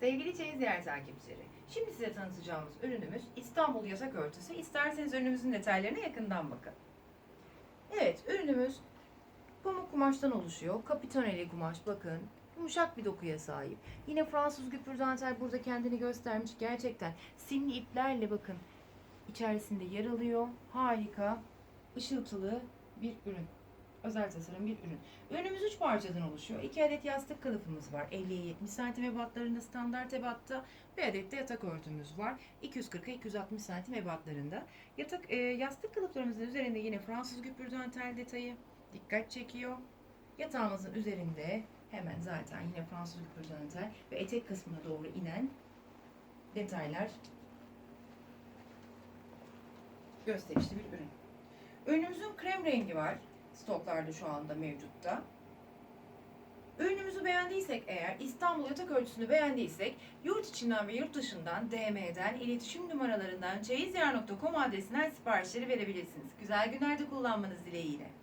Sevgili Çeyiz Yer takipçileri, şimdi size tanıtacağımız ürünümüz İstanbul yatak örtüsü. İsterseniz ürünümüzün detaylarına yakından bakın. Evet, ürünümüz pamuk kumaştan oluşuyor. Kapitoneli kumaş bakın. Yumuşak bir dokuya sahip. Yine Fransız güpür dantel burada kendini göstermiş. Gerçekten simli iplerle bakın içerisinde yer alıyor. Harika, ışıltılı bir ürün. Özel tasarım bir ürün. Ürünümüz 3 parçadan oluşuyor. 2 adet yastık kılıfımız var. 50'ye 70 cm ebatlarında standart ebatta. Bir adet de yatak örtümüz var. 240'a 260 cm ebatlarında. Yatak e, yastık kılıflarımızın üzerinde yine Fransız güpür dantel detayı dikkat çekiyor. Yatağımızın üzerinde hemen zaten yine Fransız güpür dantel ve etek kısmına doğru inen detaylar gösterişli bir ürün. Ürünümüzün krem rengi var. Stoklarda şu anda mevcutta. Ürünümüzü beğendiysek eğer İstanbul yatak örtüsünü beğendiysek yurt içinden ve yurt dışından DM'den iletişim numaralarından çeyizyer.com adresinden siparişleri verebilirsiniz. Güzel günlerde kullanmanız dileğiyle.